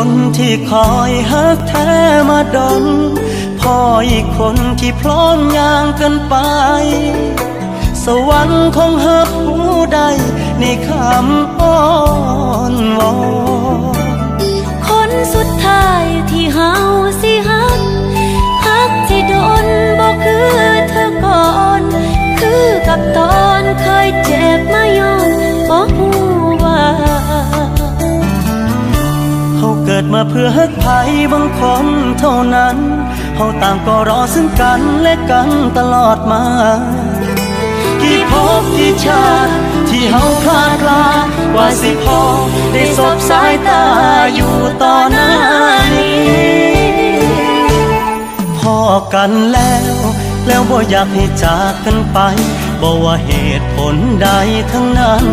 คนที่คอยฮักแท้มาดนพ่ออีกคนที่พร้อมย่างกันไป สวรรค์ของหักผู้ใดในคำอ้อนวอนคนสุด เขาเกิดมาเพื่อฮักไผบางคนเท่านั้นเขาต่างก็รอซึ่งกันและกันตลอดมา กี่ภพกี่ชาติที่เฮาคลาดลาว่าสิพอได้สบสายตาอยู่ต่อหน้านี้พอกันแล้วแล้วบ่อยากให้จากกันไปบ่ว่าเหตุผลใดทั้งนั้น